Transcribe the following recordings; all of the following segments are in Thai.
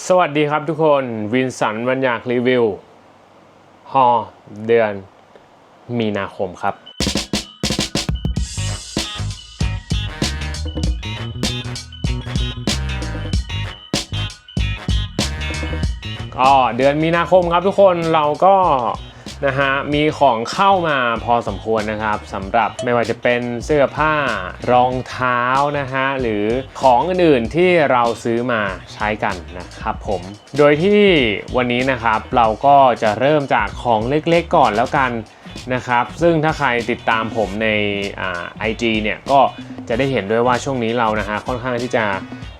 สวัสดีครับทุกคนวินสันวันอยากรีวิวฮอเดือนมีนาคมครับ ก็เดือนมีนาคมครับทุกคนเราก็ นะฮะมีของเข้ามาพอสมควรนะครับสำหรับไม่ว่าจะเป็นเสื้อผ้ารองเท้านะฮะหรือของอื่นๆที่เราซื้อมาใช้กันนะครับผม โดยที่วันนี้นะครับเราก็จะเริ่มจากของเล็กๆก่อนแล้วกันนะครับซึ่งถ้าใครติดตามผมในไอ่า IG เนี่ยก็จะได้เห็นด้วยว่าช่วงนี้เรานะฮะค่อนข้างที่จะ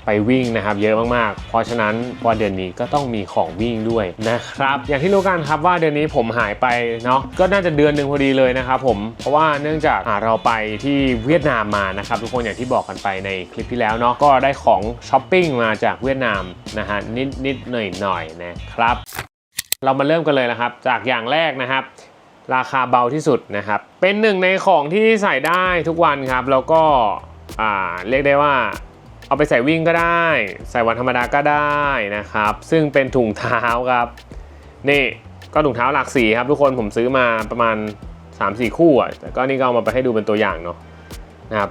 ไปวิ่งนะครับเยอะมากๆ เพราะฉะนั้นวันเดือนนี้ก็ต้องมีของวิ่งด้วยนะครับ อย่างที่รู้กันครับว่าเดือนนี้ผมหายไปเนาะก็น่าจะเดือนหนึ่งพอดีเลยนะครับผมเพราะว่าเนื่องจากเราไปที่เวียดนามมานะครับทุกคนอย่างที่บอกกันไปในคลิปที่แล้วเนาะก็ได้ของช้อปปิ้งมาจากเวียดนามนะฮะนิดนิดหน่อยหน่อยนะครับ เรามาเริ่มกันเลยนะครับ จากอย่างแรกนะครับราคาเบาที่สุดนะครับ เป็นหนึ่งในของที่ใส่ได้ทุกวันครับ แล้วก็อ่าเรียกได้ว่า เอาไปใส่วิ่งก็ได้ ใส่วันธรรมดาก็ได้นะครับ ซึ่งเป็นถุงเท้าครับ นี่ก็ถุงเท้าหลากสีครับทุกคนผมซื้อมาประมาณ 3-4 คู่อะแต่ก็นี่ก็เอามาไปให้ดูเป็นตัวอย่างเนาะนะครับ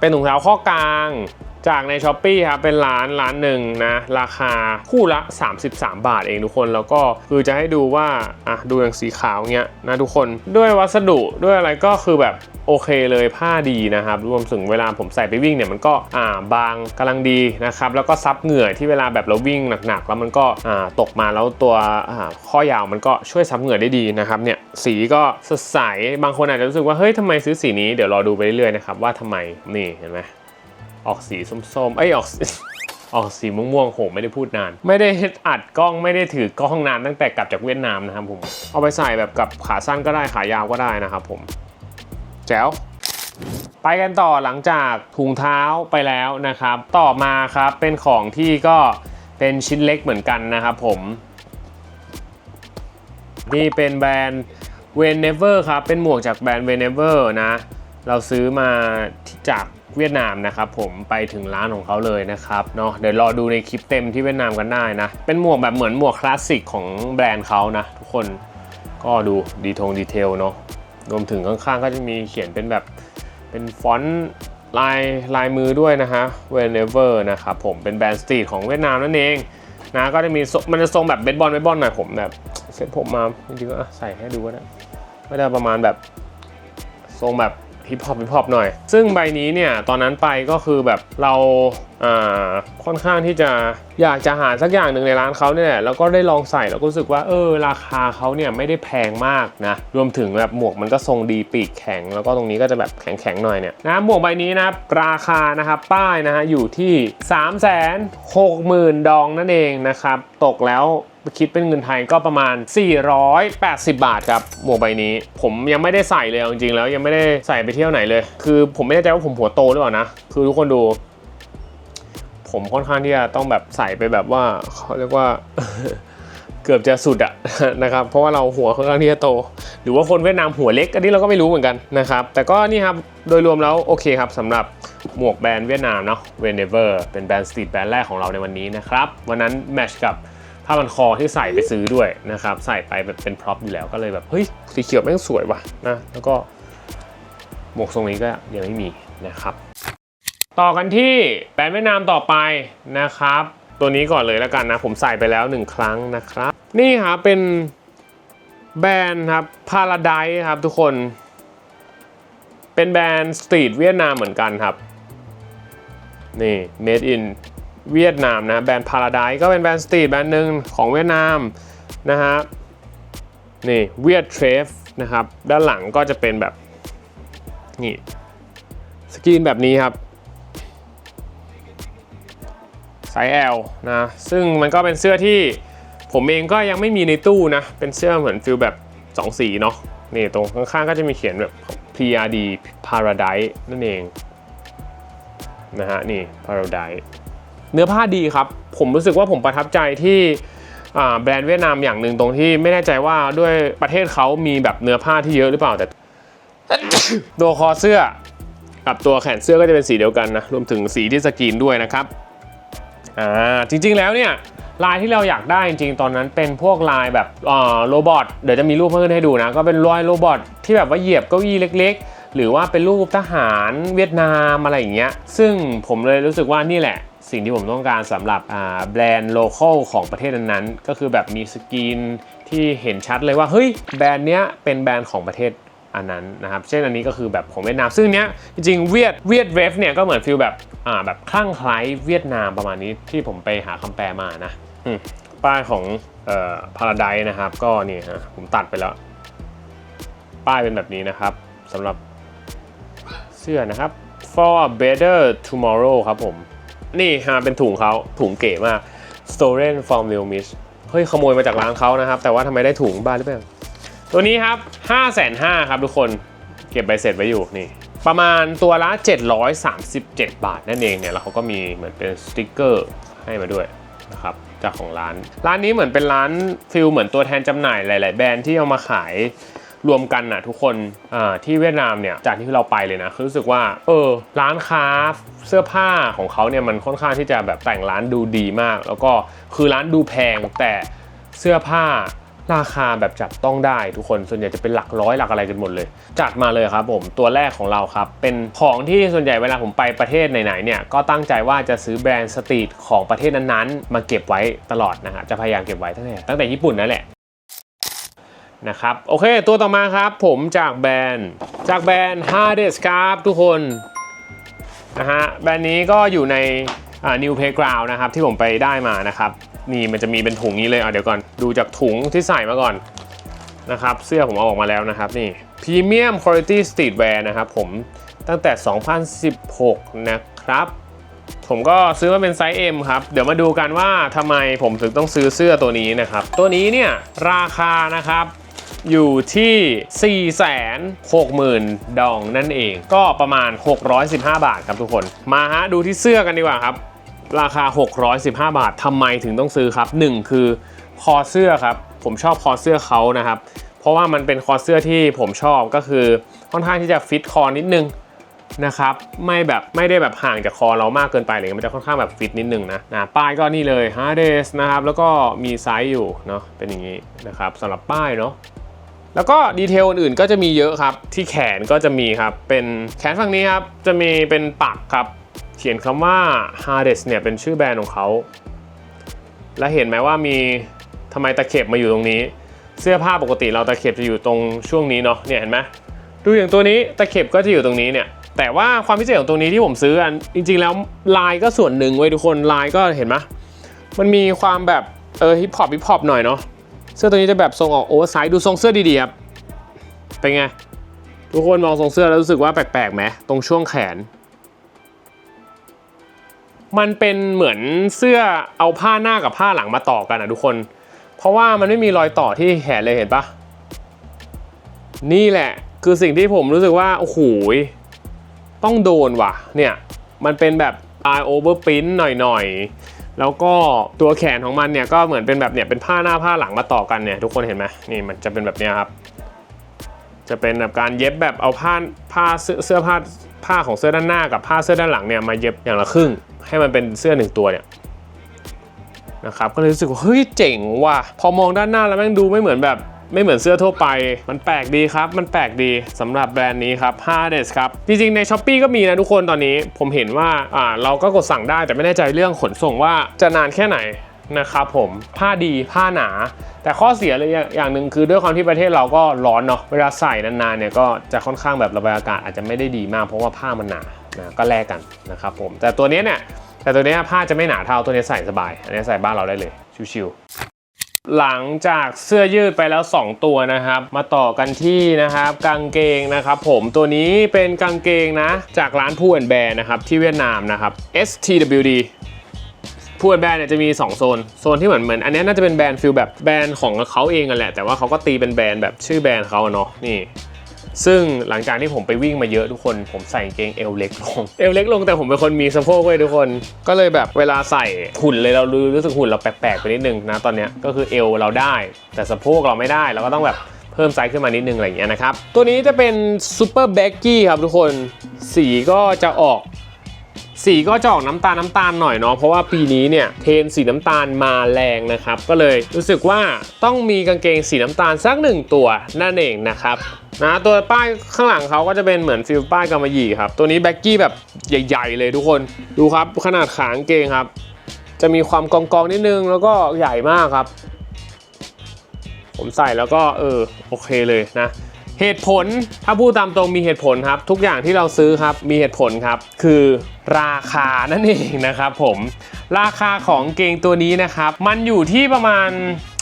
เป็นถุงเท้าข้อกลาง จากใน s h อ p e e ครับเป็นร้านร้านหนึ่งนะราคาคู่ละ 33 บาทเองทุกคนแล้วก็คือจะให้ดูว่าอะดูอย่างสีขาวเงี้ยนะทุกคนด้วยวัสดุด้วยอะไรก็คือแบบโอเคเลยผ้าดีนะครับ รวมถึงเวลาผมใส่ไปวิ่งเนี่ยมันก็อ่าบางกำลังดีนะครับ แล้วก็ซับเหงื่อที่เวลาแบบเราวิ่งหนักๆ แล้วมันก็อ่าตกมาแล้วตัวอ่าข้อยาวมันก็ช่วยซับเหงื่อได้ดีนะครับเนี่ยสีก็สดใสบางคนอาจจะรู้สึกว่าเฮ้ยทำไมซื้อสีนี้เดี๋ยวรอดูไปเรื่อยๆนะครับว่าทำไมนี่เห็นไหม ออกสีส้มๆ เอ้ยออกออกสีม่วงๆโหไม่ได้พูดนาน ไม่ได้อัดกล้องไม่ได้ถือกล้องนานตั้งแต่กลับจากเวียดนามนะครับผม เอาไปใส่แบบกับขาสั้นก็ได้ขายาวก็ได้นะครับผม แจ๋วไปกันต่อหลังจากถุงเท้าไปแล้วนะครับ ต่อมาครับเป็นของที่ก็เป็นชิ้นเล็กเหมือนกันนะครับผม นี่เป็นแบรนด์ w e n e v e r ครับ เป็นหมวกจากแบรนด์ w e n e v e r นะ เราซื้อมาจาก เวียดนามนะครับผมไปถึงร้านของเขาเลยนะครับเนาะเดี๋ยวรอดูในคลิปเต็มที่เวียดนามกันได้นะ เป็นหมวกแบบเหมือนหมวกคลาสสิกของแบรนด์เขานะทุกคนก็ดูดีทงดีเทลเนาะรวมถึงข้างๆก็จะมีเขียนเป็นแบบเป็นฟอนต์ลายลายมือด้วยนะฮะ Whenever นะครับผมเป็นแบรนด์สตรีทของเวียดนามนั่นเองนะก็จะมีมันจะทรงแบบเบสบอลเบสบอลหน่อยผมแบบเซ็ตผมมาจริงๆก็ใส่ให้ดูก็ได้ก็จะประมาณแบบทรงแบบ ฮิปฮอปฮิปฮอปหน่อย ซึ่งใบนี้เนี่ยตอนนั้นไปก็คือแบบเราอ่าค่อนข้างที่จะอยากจะหาสักอย่างหนึ่งในร้านเขาเนี่ยแล้วก็ได้ลองใส่แล้วก็รู้สึกว่าเออราคาเขาเนี่ยไม่ได้แพงมากนะรวมถึงแบบหมวกมันก็ทรงดีปีกแข็ง แล้วก็ตรงนี้ก็จะแบบแข็งๆหน่อยเนี่ยนะหมวกใบนี้นะครับราคานะครับป้ายนะฮะอยู่ที่ 3 6 0 0 0 0 ดองนั่นเองนะครับตกแล้ว คิดเป็นเงินไทยก็ประมาณ 480 บาทครับหมวกใบนี้ ผมยังไม่ได้ใส่เลยจริงๆแล้วยังไม่ได้ใส่ไปเที่ยวไหนเลย คือผมไม่แน่ใจว่าผมหัวโตหรือเปล่านะ คือทุกคนดู ผมค่อนข้างที่จะต้องแบบใส่ไปแบบว่าเขาเรียกว่าเกือบจะสุดอะนะครับเพราะว่าเราหัวค่อนข้างที่จะโต หรือว่าคนเวียดนามหัวเล็กอันนี้เราก็ไม่รู้เหมือนกันนะครับแต่ก็นี่ครับโดยรวมแล้วโอเคครับสำหรับหมวกแบรนด์เวียดนามเนาะ w e n e v e r เป็นแบรนด์สตรีทแบรนด์แรกของเราในวันนี้นะครับวันนั้นแมทชกับ ผ้าพันคอที่ใส่ไปซื้อด้วยนะครับ ใส่ไปแบบเป็นพร็อพอยู่แล้วก็เลยแบบเฮ้ยสีเขียวแม่งสวยว่ะนะแล้วก็หมวกทรงนี้ก็ยังไม่มีนะครับต่อกันที่แบรนด์เวียดนามต่อไปนะครับ ตัวนี้ก่อนเลยแล้วกันนะ ผมใส่ไปแล้วหนึ่งครั้งนะครับ นี่ครับเป็นแบรนด์ครับ Paradise ครับทุกคน เป็นแบรนด์สตรีทเวียดนามเหมือนกันครับ นี่ made in เวียดนามนะแบรนด์ Paradise ก็เป็นแบรนด์สตรีทแบรนด์หนึ่งของเวียดนามนะฮะนี่เวียดเทรฟนะครับด้านหลังก็จะเป็นแบบนี่สกรีนแบบนี้ครับไซส์ L นะ ซึ่งมันก็เป็นเสื้อที่ผมเองก็ยังไม่มีในตู้นะ เป็นเสื้อเหมือนฟิลแบบ 2 สีเนาะนี่ตรงข้างๆก็จะมีเขียนแบบ PRD Paradise นั่นเอง นะฮะ นี่ Paradise เนื้อผ้าดีครับ ผมรู้สึกว่าผมประทับใจที่แบรนด์เวียดนามอย่างหนึ่งตรงที่ไม่แน่ใจว่าด้วยประเทศเขามีแบบเนื้อผ้าที่เยอะหรือเปล่าแต่ ตัวคอเสื้อกับตัวแขนเสื้อก็จะเป็นสีเดียวกันนะรวมถึงสีที่สกรีนด้วยนะครับอ่าจริงๆแล้วเนี่ยลายที่เราอยากได้จริงๆ ตอนนั้นเป็นพวกลายแบบอ่าโรบอทเดี๋ยวจะมีรูปเพิ่มให้ดูนะ ก็เป็นรอยโรบอทที่แบบว่าเหยียบเก้าอี้เล็ก ๆ หรือว่าเป็นรูปทหารเวียดนามอะไรอย่างเงี้ยซึ่งผมเลยรู้สึกว่านี่แหละ สิ่งที่ผมต้องการสำหรับแบรนด์โลเคอลของประเทศนั้นๆ ก็คือแบบมีสกรีนที่เห็นชัดเลยว่าเฮ้ยแบรนด์เนี้ยเป็นแบรนด์ของประเทศอันนั้นนะครับเช่นอันนี้ก็คือแบบของเวียดนามซึ่งเนี้ยจริงๆเวียดเวียดเวฟเนี่ยก็เหมือนฟิลแบบอ่าแบบคลั่งไคล้เวียดนามประมาณนี้ที่ผมไปหาคำแปลมานะป้ายของเอ่อพาราไดนะครับ ก็นี่ฮะผมตัดไปแล้ว ป้ายเป็นแบบนี้นะครับสำหรับเสื้อนะครับ for a better tomorrow ครับผม นี่ฮะเป็นถุงเขาถุงเก๋มาก stolen from Lil Miss เฮ้ยขโมยมาจากร้านเขานะครับ แต่ว่าทำไมได้ถุงบ้าหรือเปล่า ตัวนี้ครับ 5 5 0 0 0ครับทุกคนเก็บใบเสร็จไว้อยู่นี่ ประมาณตัวละ 737 บาทนั่นเองเนี่ยแล้วเขาก็มีเหมือนเป็นสติกเกอร์ให้มาด้วยนะครับจากของร้าน ร้านนี้เหมือนเป็นร้านฟิลเหมือนตัวแทนจำหน่ายหลาย ๆ แบรนด์ที่เอามาขาย รวมกันนะทุกคนที่เวียดนามเนี่ยจากที่เราไปเลยนะคือรู้สึกว่าเออร้านค้าเสื้อผ้าของเขาเนี่ยมันค่อนข้างที่จะแบบแต่งร้านดูดีมาก แล้วก็คือร้านดูแพงแต่เสื้อผ้าราคาแบบจับต้องได้ทุกคนส่วนใหญ่จะเป็นหลักร้อยหลักอะไรกันหมดเลย จัดมาเลยครับผมตัวแรกของเราครับ เป็นของที่ส่วนใหญ่เวลาผมไปประเทศไหนๆเนี่ยก็ตั้งใจว่าจะซื้อแบรนด์สตรีทของประเทศนั้นๆ มาเก็บไว้ตลอดนะฮะจะพยายามเก็บไว้ตั้งแต่ตั้งแต่ญี่ปุ่นนั่นแหละ นะครับโอเคตัวต่อมาครับผมจากแบรนด์จากแบรนด์ Hardest ครับทุกคนนะฮะแบรนด์นี้ก็อยู่ในอ่า New Playground นะครับที่ผมไปได้มานะครับนี่มันจะมีเป็นถุงนี้เลยอะเดี๋ยวก่อนดูจากถุงที่ใส่มาก่อนนะครับเสื้อผมเอาออกมาแล้วนะครับนี่ Premium Quality Streetwear นะครับผมตั้งแต่ 2016 นะครับ ผมก็ซื้อมาเป็นไซส์ M ครับ เดี๋ยวมาดูกันว่าทำไมผมถึงต้องซื้อเสื้อตัวนี้นะครับ ตัวนี้เนี่ยราคานะครับ อยู่ที่ 460,000 ดองนั่นเอง ก็ประมาณ 615 บาทครับทุกคน มาฮะดูที่เสื้อกันดีกว่าครับ ราคา 615 บาททำไมถึงต้องซื้อครับ 1 คือคอเสื้อครับ ผมชอบคอเสื้อเขานะครับ เพราะว่ามันเป็นคอเสื้อที่ผมชอบก็คือค่อนข้างที่จะฟิตคอนิดนึงนะครับไม่แบบไม่ได้แบบห่างจากคอเรามากเกินไปเลยมันจะค่อนข้างแบบฟิตนิดนึงนะนะป้ายก็นี่เลย h a r d e s นะครับแล้วก็มีไซส์อยู่เนาะเป็นอย่างนี้นะครับสำหรับป้ายเนาะ แล้วก็ดีเทลอื่นๆก็จะมีเยอะครับ ที่แขนก็จะมีครับ เป็นแขนฝั่งนี้ครับ จะมีเป็นปักครับ เขียนคำว่า Hades เนี่ยเป็นชื่อแบรนด์ของเขา และเห็นไหมว่ามีทำไมตะเข็บมาอยู่ตรงนี้ เสื้อผ้าปกติเราตะเข็บจะอยู่ตรงช่วงนี้เนาะ เนี่ยเห็นไหมดูอย่างตัวนี้ตะเข็บก็จะอยู่ตรงนี้เนี่ย แต่ว่าความพิเศษของตัวนี้ที่ผมซื้ออันจริง ๆ แล้วลายก็ส่วนหนึ่งไว้ทุกคนลายก็เห็นไหมมันมีความแบบเออฮิปฮอปฮิปฮอปหน่อยเนาะ เสื้อตัวนี้จะแบบทรงออกโอเวอร์ไซส์ดูทรงเสื้อดีๆครับเป็นไง ทุกคนมองทรงเสื้อแล้วรู้สึกว่าแปลกๆไหมตรงช่วงแขน มันเป็นเหมือนเสื้อเอาผ้าหน้ากับผ้าหลังมาต่อกันอะทุกคน เพราะว่ามันไม่มีรอยต่อที่แขนเลยเห็นปะนี่แหละคือสิ่งที่ผมรู้สึกว่าโอ้โหต้องโดนว่ะเนี่ยมันเป็นแบบ eye over print หน่อยๆ แล้วก็ตัวแขนของมันเนี่ยก็เหมือนเป็นแบบเนี่ยเป็นผ้าหน้าผ้าหลังมาต่อกันเนี่ยทุกคนเห็นไหมนี่มันจะเป็นแบบนี้ครับ จะเป็นแบบการเย็บแบบเอาผ้าผ้าเสื้อเสื้อผ้าผ้าของเสื้อด้านหน้ากับผ้าเสื้อด้านหลังเนี่ยมาเย็บอย่างละครึ่ง ให้มันเป็นเสื้อหนึ่งตัวเนี่ยนะครับก็เลยรู้สึกว่าเฮ้ยเจ๋งว่ะพอมองด้านหน้าแล้วแม่งดูไม่เหมือนแบบ ไม่เหมือนเสื้อทั่วไป มันแปลกดีครับ มันแปลกดีสำหรับแบรนด์นี้ครับ Hades ครับ จริงๆใน s h อ p e e ก็มีนะทุกคนตอนนี้ ผมเห็นว่าอ่าเราก็กดสั่งได้แต่ไม่แน่ใจเรื่องขนส่งว่าจะนานแค่ไหนนะครับผมผ้าดีผ้าหนา แต่ข้อเสียเลยอย่างอย่างหนึ่งคือด้วยความที่ประเทศเราก็ร้อนเนาะเวลาใส่นานๆเนี่ยก็จะค่อนข้างแบบระบายอากาศอาจจะไม่ได้ดีมากเพราะว่าผ้ามันหนานะก็แลกกันนะครับผมแต่ตัวนี้เนี่ยแต่ตัวนี้ผ้าจะไม่หนาเท่าตัวนี้ใส่สบาย อันนี้ใส่บ้านเราได้เลยชิวๆ หลังจากเสื้อยืดไปแล้ว 2 ตัวนะครับ มาต่อกันที่นะครับกางเกงนะครับ ผมตัวนี้เป็นกางเกงนะ จากร้านพูแอนแบร์นะครับที่เวียดนามนะครับ STWD พูดแบรนด์เนี่ยจะมี 2 โซน โซนที่เหมือนเหมือนอันนี้น่าจะเป็นแบรนด์ฟิลแบบแบรนด์ของเขาเองกันแหละ แต่ว่าเขาก็ตีเป็นแบรนด์แบบชื่อแบรนด์เขาเนาะนี่ ซึ่งหลังจากที่ผมไปวิ่งมาเยอะทุกคน ผมใส่เกงเอวเล็กลง เอวเล็กลงแต่ผมเป็นคนมีสะโพกเว้ยทุกคน ก็เลยแบบเวลาใส่หุ่นเลยเรารู้สึกหุ่นเราแปลกๆไปนิดนึงนะตอนเนี้ยก็คือเอวเราได้ แต่สะโพกเราไม่ได้เราก็ต้องแบบเพิ่มไซส์ขึ้นมานิดนึงอะไรอย่างเงี้ยนะครับ ตัวนี้จะเป็นซูเปอร์แบ็กกี้ครับทุกคน สีก็จะออก สีก็จะออกน้ำตาลน้ำตาลหน่อยเนาะเพราะว่าปีนี้เนี่ยเทรนสีน้ำตาลมาแรงนะครับ ก็เลยรู้สึกว่าต้องมีกางเกงสีน้ำตาลสักหนึ่งตัวนั่นเองนะครับนะตัวป้ายข้างหลังเขาก็จะเป็นเหมือนฟิลป้ายกำมะหยี่ครับ ตัวนี้แบ็กกี้แบบใหญ่ ๆ เลยทุกคนดูครับขนาดขางเกงครับ จะมีความกองกองๆนิดนึงแล้วก็ใหญ่มากครับ ผมใส่แล้วก็เออโอเคเลยนะ เหตุผลถ้าพูดตามตรงมีเหตุผลครับ ทุกอย่างที่เราซื้อครับมีเหตุผลครับ คือราคานั่นเองนะครับผมราคาของเกงตัวนี้นะครับ มันอยู่ที่ประมาณ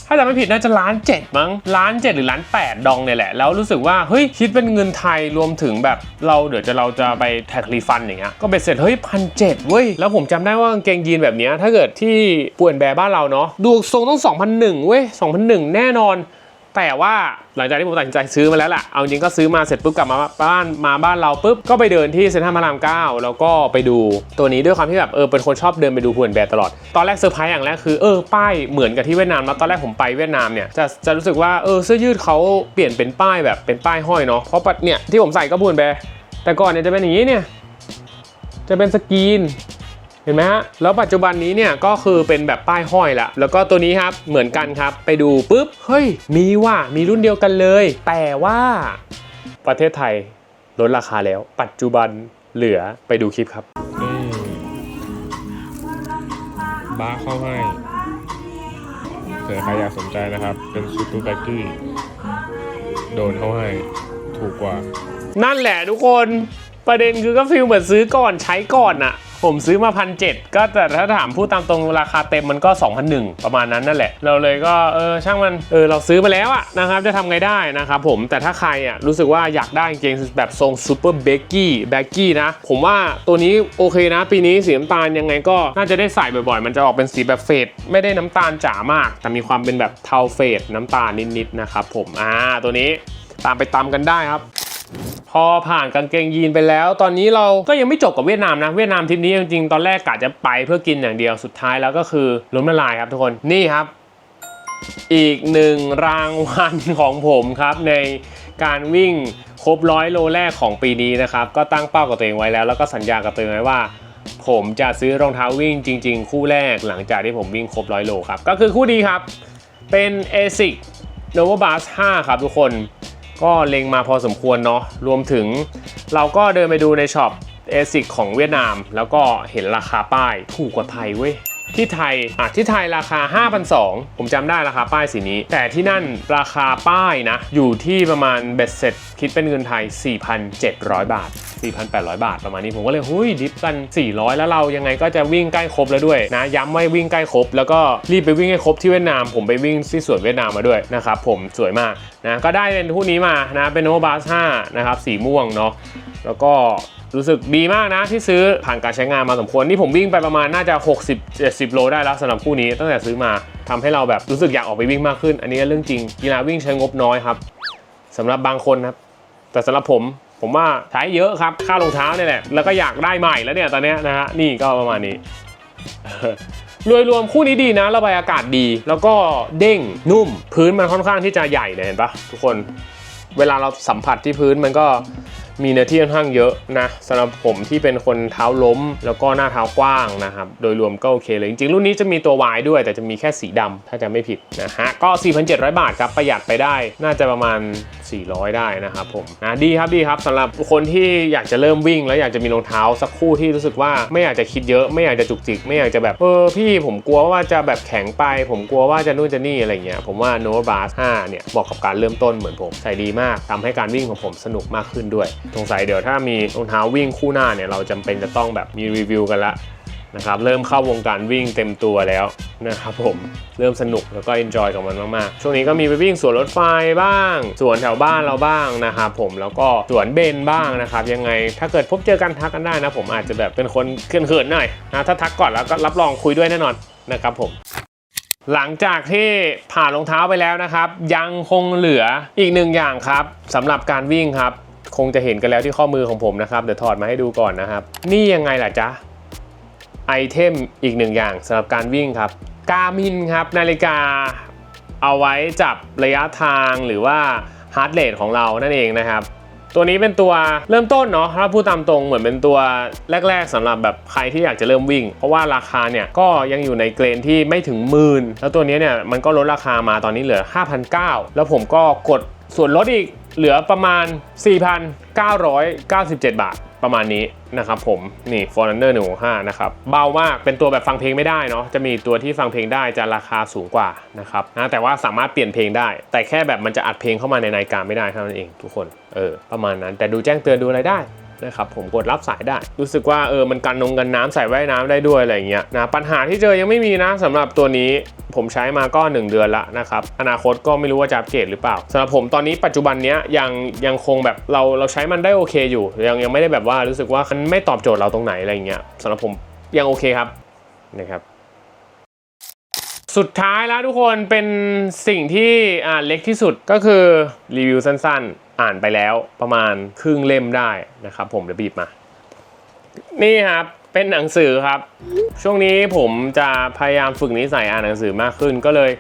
ถ้าจำไม่ผิดน่าจะล้านเจ็ดมั้งล้านเจ็ดหรือล้านแปดดองเนี่ยแหละ แล้วรู้สึกว่าเฮ้ยคิดเป็นเงินไทยรวมถึงแบบเราเดี๋ยวจะเราจะไปแท็กรีฟันอย่างเงี้ยก็เบ็ดเสร็จเฮ้ยพันเจ็ดเว้ย แล้วผมจำได้ว่ากางเกงยีนแบบเนี้ยถ้าเกิดที่ป่วนแบรบ้านเราเนาะดูทรงต้อง 2001เว้ย2001 แน่นอน แต่ว่าหลังจากที่ผมตัดสินใจซื้อมาแล้วแหละเอาจริงก็ซื้อมาเสร็จปุ๊บกลับมาบ้านมาบ้านเราปุ๊บก็ไปเดินที่เซ็นทรัลพระรามเก้าแล้วก็ไปดูตัวนี้ด้วยความที่แบบเออเป็นคนชอบเดินไปดูพูนแบร์ตลอด ตอนแรกเซอร์ไพรส์อย่างแรกคือเออป้ายเหมือนกับที่เวียดนามแล้วตอนแรกผมไปเวียดนามเนี่ยจะจะรู้สึกว่าเออเสื้อยืดเขาเปลี่ยนเป็นป้ายแบบเป็นป้ายห้อยเนาะเพราะปะเนี่ยที่ผมใส่ก็พูนแบร์แต่ก่อนเนี่ยจะเป็นอย่างนี้เนี่ยจะเป็นสกรีน เห็นไหมฮะ แล้วปัจจุบันนี้เนี่ยก็คือเป็นแบบป้ายห้อยละ แล้วก็ตัวนี้ครับ เหมือนกันครับ ไปดูปุ๊บ เฮ้ย มีว่ะ มีรุ่นเดียวกันเลย แต่ว่าประเทศไทยลดราคาแล้ว ปัจจุบันเหลือไปดูคลิปครับบ้าเข้าให้เผื่อใครอยากสนใจนะครับ เป็นซูเปอร์แบ็กกี้โดนเข้าให้ถูกกว่า นั่นแหละทุกคน ประเด็นคือก็ฟิลเหมือนซื้อก่อนใช้ก่อนอะผมซื้อมาพันเก็แต่ถ้าถามพูดตามตรงราคาเต็มมันก็2,001ประมาณนั้นนั่นแหละ เราเลยก็เออช่างมันเออเราซื้อมาแล้วอะนะครับจะทำไงได้นะครับผมแต่ถ้าใครอะรู้สึกว่าอยากได้กางเกงแบบทรงซูเปอร์เบกกี้แบกกี้นะ ผมว่าตัวนี้โอเคนะ ปีนี้สีน้ำตาลยังไงก็น่าจะได้ใส่บ่อยๆ มันจะออกเป็นสีแบบเฟดไม่ได้น้ำตาลจ๋ามาก แต่มีความเป็นแบบเทาเฟดน้ำตาลนิดๆนะครับผมอ่าตัวนี้ตามไปตามกันได้ครับ พอผ่านกางเกงยีนไปแล้ว ตอนนี้เราก็ยังไม่จบกับเวียดนามนะ เวียดนามทริปนี้จริงๆ ตอนแรกกะจะไปเพื่อกินอย่างเดียว สุดท้ายแล้วก็คือล้มละลายครับทุกคน นี่ครับ อีกหนึ่งรางวัลของผมครับในการวิ่งครบร้อยโลแรกของปีนี้นะครับ ก็ตั้งเป้ากับตัวเองไว้แล้ว แล้วก็สัญญากับตัวเองไว้ว่า ผมจะซื้อรองเท้าวิ่งจริง ๆ คู่แรกหลังจากที่ผมวิ่งครบร้อยโลครับ ก็คือคู่นี้ครับ เป็น ASIC Nova Bus 5 ครับทุกคน ก็เล็งมาพอสมควรเนาะรวมถึงเราก็เดินไปดูในช็อป ASIC ของเวียดนาม แล้วก็เห็นราคาป้ายถูกกว่าไทยเว้ย ที่ไทยอะที่ไทยราคา 5,200 ผมจำได้ราคาป้ายสีนี้ แต่ที่นั่นราคาป้ายนะ อยู่ที่ประมาณเบ็ดเสร็จ คิดเป็นเงินไทย 4,700 บาท 4,800 บาทประมาณนี้ผมก็เลยหุ้ยดิฟกัน 400 แล้วเรายังไงก็จะวิ่งใกล้ครบแล้วด้วยนะย้ำว่าวิ่งใกล้ครบ แล้วก็รีบไปวิ่งให้ครบที่เวียดนาม ผมไปวิ่งที่สวนเวียดนามมาด้วยนะครับผมสวยมากนะก็ได้เป็นคู่นี้มานะเป็นโนบาส5นะครับสีม่วงเนาะแล้วก็ รู้สึกดีมากนะที่ซื้อผ่านการใช้งานมาสมควรนี่ผมวิ่งไปประมาณน่าจะ 60-70 โลได้แล้วสำหรับคู่นี้ ตั้งแต่ซื้อมาทำให้เราแบบรู้สึกอยากออกไปวิ่งมากขึ้น อันนี้ก็เรื่องจริงกีฬาวิ่งใช้งบน้อยครับสำหรับบางคนครับ แต่สำหรับผมผมว่าใช้เยอะครับค่ารองเท้าเนี่ยแหละแล้วก็อยากได้ใหม่แล้วเนี่ยตอนนี้นะฮะนี่ก็ประมาณนี้โดยรวมคู่นี้ดีนะระบายอากาศดี แล้วก็เด้งนุ่มพื้นมันค่อนข้างที่จะใหญ่เนี่ยเห็นปะทุกคน เวลาเราสัมผัสที่พื้นมันก็ มีเนื้อที่ค่อนข้างเยอะนะสำหรับผมที่เป็นคนเท้าล้ม แล้วก็หน้าเท้ากว้างนะครับ โดยรวมก็โอเคเลย จริงๆ รุ่นนี้จะมีตัววายด้วย แต่จะมีแค่สีดำถ้าจะไม่ผิดนะฮะก็ 4,700 บาทครับประหยัดไปได้น่าจะประมาณ 400 ได้นะครับผมนะดีครับดีครับสำหรับคนที่อยากจะเริ่มวิ่ง แล้วอยากจะมีรองเท้าสักคู่ที่รู้สึกว่าไม่อยากจะคิดเยอะไม่อยากจะจุกจิก ไม่อยากจะแบบเออพี่ผมกลัวว่าจะแบบแข็งไป ผมกลัวว่าจะนู่นจะนี่อะไรเงี้ยผมว่า Nova b a s 5เนี่ยเหมาะกับการเริ่มต้นเหมือนผมใส่ดีมากทำให้การวิ่งของผมสนุกมากขึ้นด้วยสงสัยเดี๋ยวถ้ามีรองเท้าวิ่งคู่หน้าเนี่ยเราจำเป็นจะต้องแบบมีรีวิวกันละ นะครับเริ่มเข้าวงการวิ่งเต็มตัวแล้วนะครับผมเริ่มสนุกแล้วก็เอนจอยกับมันมากๆ ช่วงนี้ก็มีไปวิ่งสวนรถไฟบ้าง สวนแถวบ้านเราบ้างนะครับผมแล้วก็สวนเบนบ้างนะครับยังไงถ้าเกิดพบเจอกันทักกันได้นะผมอาจจะแบบเป็นคนเขินๆหน่อยนะถ้าทักก่อนแล้วก็รับรองคุยด้วยแน่นอนนะครับผมหลังจากที่ผ่านรองเท้าไปแล้วนะครับ ยังคงเหลืออีกหนึ่งอย่างครับสำหรับการวิ่งครับ คงจะเห็นกันแล้วที่ข้อมือของผมนะครับเดี๋ยวถอดมาให้ดูก่อนนะครับ นี่ยังไงล่ะจ๊ะ ไอเทมอีกหนึ่งอย่างสำหรับการวิ่งครับกามินครับนาฬิกาเอาไว้จับระยะทางหรือว่าฮาร์ดเรทของเรานั่นเองนะครับตัวนี้เป็นตัวเริ่มต้นเนาะถ้าพูดตามตรงเหมือนเป็นตัวแรก ๆสำหรับแบบใครที่อยากจะเริ่มวิ่ง เพราะว่าราคาเนี่ยก็ยังอยู่ในเกรนที่ไม่ถึงหมื่นแล้วตัวนี้เนี่ยมันก็ลดราคามาตอนนี้เหลือ 5,900 แล้วผมก็กดส่วนลดอีก เหลือประมาณ 4,997 บาทประมาณนี้นะครับผมนี่ f o r e r u n n e r 165นะครับเบามากเป็นตัวแบบฟังเพลงไม่ได้เนาะจะมีตัวที่ฟังเพลงได้จะราคาสูงกว่านะครับนะแต่ว่าสามารถเปลี่ยนเพลงได้ แต่แค่แบบมันจะอัดเพลงเข้ามาในนาฬิกาไม่ได้เท่านั้นเองทุกคนเออประมาณนั้นแต่ดูแจ้งเตือนดูอะไรได้ นะครับผมกดรับสายได้ รู้สึกว่าเออมันกันนงกันน้ำใส่ว่ายน้ำได้ด้วยอะไรเงี้ยนะปัญหาที่เจอยังไม่มีนะสำหรับตัวนี้ผมใช้มาก็ 1 เดือนละนะครับอนาคตก็ไม่รู้ว่าจะอัปเกรดหรือเปล่าสำหรับผมตอนนี้ปัจจุบันเนี้ยยังยังคงแบบเราเราใช้มันได้โอเคอยู่ ยังยังไม่ได้แบบว่ารู้สึกว่ามันไม่ตอบโจทย์เราตรงไหนอะไรเงี้ยสำหรับผมยังโอเคครับนะครับสุดท้ายแล้วทุกคนเป็นสิ่งที่อ่าเล็กที่สุดก็คือรีวิวสั้นๆ อ่านไปแล้วประมาณครึ่งเล่มได้นะครับ ผมเดี๋ยวบีบมา นี่ครับเป็นหนังสือครับ ช่วงนี้ผมจะพยายามฝึกนิสัยอ่านหนังสือมากขึ้นก็เลย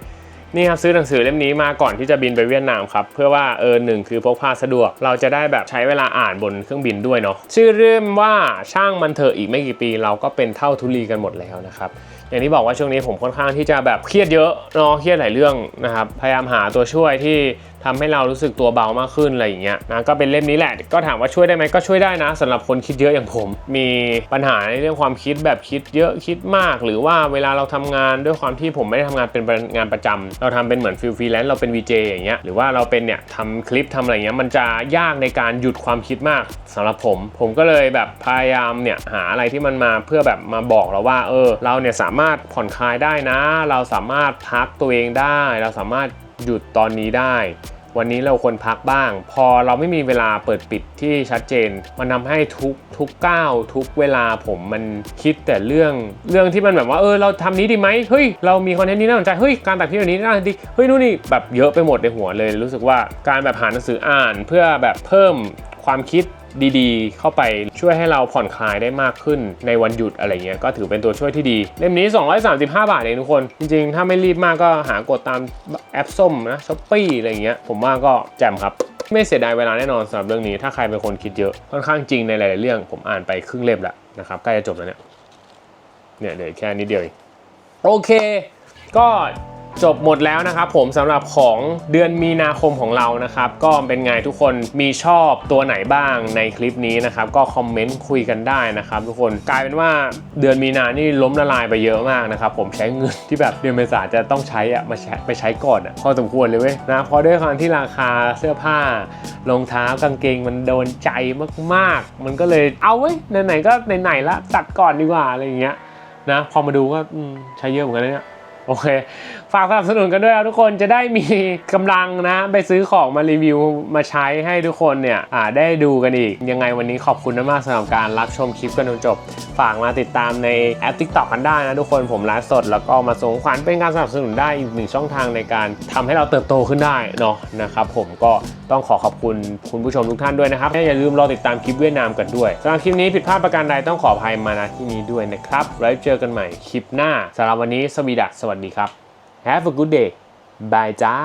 นี่ครับซื้อหนังสือเล่มนี้มาก่อนที่จะบินไปเวียดนามครับ เพื่อว่าเออหนึ่งคือพกพาสะดวก เราจะได้แบบใช้เวลาอ่านบนเครื่องบินด้วยเนาะชื่อเรื่องว่าช่างมันเถอะอีกไม่กี่ปี เราก็เป็นเท่าทุลีกันหมดแล้วนะครับอย่างที่บอกว่าช่วงนี้ผมค่อนข้างที่จะแบบเครียดเยอะเนาะเครียดหลายเรื่องนะครับพยายามหาตัวช่วยที่ ทำให้เรารู้สึกตัวเบามากขึ้นอะไรอย่างเงี้ยนะก็เป็นเล่มนี้แหละก็ถามว่าช่วยได้ไหมก็ช่วยได้นะสำหรับคนคิดเยอะอย่างผม มีปัญหาในเรื่องความคิดแบบคิดเยอะคิดมาก หรือว่าเวลาเราทำงานด้วยความที่ผมไม่ได้ทำงานเป็นงานประจำเราทำเป็นเหมือนฟิลฟรีแลนซ์เราเป็น VJ อย่างเงี้ยหรือว่าเราเป็นเนี่ยทำคลิปทำอะไรเงี้ยมันจะยากในการหยุดความคิดมากสำหรับผม ผมก็เลยแบบพยายามเนี่ยหาอะไรที่มันมาเพื่อแบบมาบอกเราว่าเออเราเนี่ยสามารถผ่อนคลายได้นะ เราสามารถพักตัวเองได้ เราสามารถ หยุดตอนนี้ได้ วันนี้เราควรพักบ้าง พอเราไม่มีเวลาเปิดปิดที่ชัดเจน มันทำให้ทุกทุกก้าวทุกเวลาผมมันคิดแต่เรื่องเรื่องที่มันแบบว่าเออเราทำนี้ดีไหมเฮ้ยเรามีคอนเทนต์นี้น่าสนใจเฮ้ยการตัดคลิปแบบนี้น่าสนใจเฮ้ยนู่นนี่แบบเยอะไปหมดในหัวเลย รู้สึกว่าการแบบหาหนังสืออ่านเพื่อแบบเพิ่มความคิด ดีๆ เข้าไปช่วยให้เราผ่อนคลายได้มากขึ้นในวันหยุดอะไรเงี้ยก็ถือเป็นตัวช่วยที่ดี เล่มนี้ 235 บาทเองทุกคน จริงๆ ถ้าไม่รีบมากก็หากดตามแอปส้มนะช้อปปี้อะไรเงี้ยผมว่าก็แจ่มครับไม่เสียดายเวลาแน่นอนสำหรับเรื่องนี้ ถ้าใครเป็นคนคิดเยอะค่อนข้างจริงในหลาย ๆ เรื่อง ผมอ่านไปครึ่งเล่มแล้วนะครับใกล้จะจบแล้วเนี่ยเนี่ยเดี๋ยวแค่นิดเดียวเองโอเค ก็ จบหมดแล้วนะครับผมสำหรับของเดือนมีนาคมของเรานะครับ ก็เป็นไงทุกคนมีชอบตัวไหนบ้างในคลิปนี้นะครับ ก็คอมเมนต์คุยกันได้นะครับทุกคนกลายเป็นว่าเดือนมีนานี่ล้มละลายไปเยอะมากนะครับ ผมใช้เงินที่แบบเดือนเมษาจะต้องใช้อะมาใช้ไปใช้ก่อนอะพอสมควรเลยเว้ยนะเพราะด้วยความที่ราคาเสื้อผ้ารองเท้ากางเกงมันโดนใจมากๆ มันก็เลยเอาเว้ยไหนๆก็ไหนๆละจัดก่อนดีกว่าอะไรอย่างเงี้ยนะพอมาดูก็ใช้เยอะเหมือนกันเนี่ยโอเค ฝากสนับสนุนกันด้วยทุกคนจะได้มีกำลังนะ ไปซื้อของมารีวิวมาใช้ให้ทุกคนเนี่ยได้ดูกันอีก ยังไงวันนี้ขอบคุณมากๆสำหรับการรับชมคลิปกันจนจบ ฝากมาติดตามในแอป TikTok กันได้นะทุกคนผมไลฟ์สด แล้วก็มาส่งขวัญเป็นการสนับสนุนได้อีกหนึ่งช่องทางในการทำให้เราเติบโตขึ้นได้เนาะนะครับผมก็ต้องขอขอบคุณคุณผู้ชมทุกท่านด้วยนะครับอย่าลืมรอติดตามคลิปเวียดนามกันด้วยสำหรับคลิปนี้ผิดพลาดประการใดต้องขออภัยมาณที่นี้ด้วยนะครับแล้วเจอกันใหม่คลิปหน้าสำหรับวันนี้สวีดัสสวัสดีครับ Have a good day บายจ้า